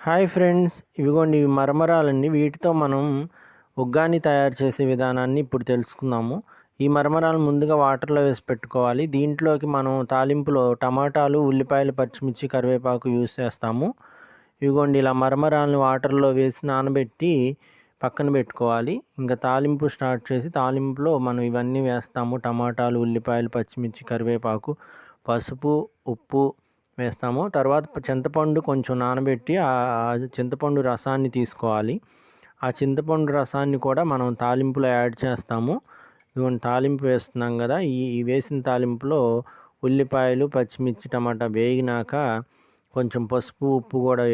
Hi friends ఇవిగోండి ఇవి మరమరాలండి వీటితో మనం ఉగ్గాని తయారు చేసే విధానాన్ని ఇప్పుడు తెలుసుకుందాము. ఈ మరమరాలు ముందుగా వాటర్లో వేసి పెట్టుకోవాలి. దీంట్లోకి మనం తాలింపులో టమాటాలు ఉల్లిపాయలు పచ్చిమిర్చి కరివేపాకు యూస్ చేస్తాము. ఇవిగోండి ఇలా మరమరాలను వాటర్లో వేసి నానబెట్టి పక్కన పెట్టుకోవాలి. ఇంకా తాలింపు స్టార్ట్ చేసి తాలింపులో మనం ఇవన్నీ వేస్తాము. టమాటాలు ఉల్లిపాయలు పచ్చిమిర్చి కరివేపాకు పసుపు ఉప్పు వేస్తాము. తర్వాత చింతపండు కొంచెం నానబెట్టి ఆ చింతపండు రసాన్ని తీసుకోవాలి. ఆ చింతపండు రసాన్ని కూడా మనం తాలింపులో యాడ్ చేస్తాము. ఇవన్నీ తాలింపు వేస్తున్నాం కదా. ఈ వేసిన తాలింపులో ఉల్లిపాయలు పచ్చిమిర్చి టమాటా వేగినాక కొంచెం పసుపు ఉప్పు కూడా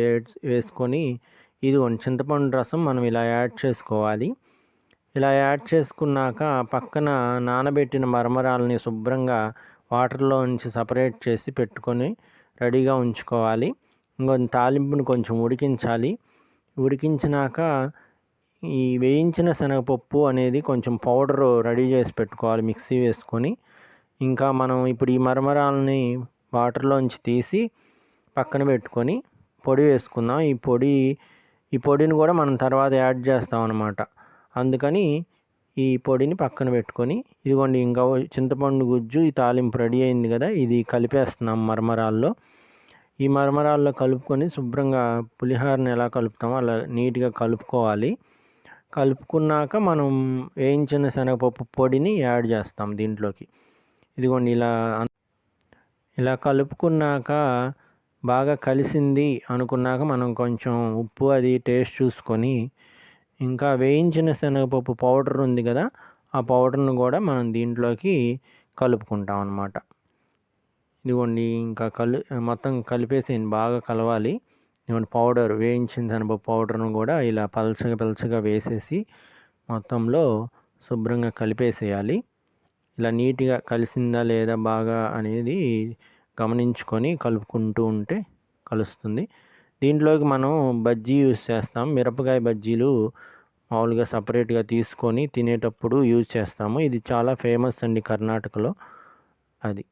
వేసుకొని ఇదిగోండి చింతపండు రసం మనం ఇలా యాడ్ చేసుకోవాలి. ఇలా యాడ్ చేసుకున్నాక పక్కన నానబెట్టిన మరమరాలని శుభ్రంగా వాటర్లో నుంచి సపరేట్ చేసి పెట్టుకొని రెడీగా ఉంచుకోవాలి. ఇంకో తాలింపును కొంచెం ఉడికించాలి. ఉడికించినాక ఈ వేయించిన శనగపప్పు అనేది కొంచెం పౌడర్ రెడీ చేసి పెట్టుకోవాలి మిక్సీ వేసుకొని. ఇంకా మనం ఇప్పుడు ఈ మరమరాలని వాటర్లోంచి తీసి పక్కన పెట్టుకొని పొడి వేసుకుందాం. ఈ పొడి ఈ పొడిని కూడా మనం తర్వాత యాడ్ చేస్తాం అనమాట అందుకని ఈ పొడిని పక్కన పెట్టుకొని ఇదిగోండి ఇంకా చింతపండు గుజ్జు ఈ తాలింపు రెడీ అయింది కదా ఇది కలిపేస్తున్నాం మరమరాల్లో. ఈ మరమరాల్లో కలుపుకొని శుభ్రంగా పులిహోరని ఎలా కలుపుతామో అలా నీట్గా కలుపుకోవాలి. కలుపుకున్నాక మనం వేయించిన శనగపప్పు పొడిని యాడ్ చేస్తాం దీంట్లోకి. ఇదిగోండి ఇలా ఇలా కలుపుకున్నాక బాగా కలిసింది అనుకున్నాక మనం కొంచెం ఉప్పు అది టేస్ట్ చూసుకొని ఇంకా వేయించిన శనగపప్పు పౌడర్ ఉంది కదా ఆ పౌడర్ను కూడా మనం దీంట్లోకి కలుపుకుంటాం అన్నమాట. ఇదిగోండి ఇంకా కలు మొత్తం కలిపేసేయండి బాగా కలవాలి. ఇదిగోండి పౌడర్ వేయించిన శనగపప్పు పౌడర్ను కూడా ఇలా పలచగా పలచగా వేసేసి మొత్తంలో శుభ్రంగా కలిపేసేయాలి. ఇలా నీట్గా కలిసిందా లేదా బాగా అనేది గమనించుకొని కలుపుకుంటూ ఉంటే కలుస్తుంది. దీంట్లోకి మనం బజ్జీ యూస్ చేస్తాం. మిరపకాయ బజ్జీలు మామూలుగా సపరేట్గా తీసుకొని తినేటప్పుడు యూజ్ చేస్తాము. ఇది చాలా ఫేమస్ అండి కర్ణాటకలో. అది.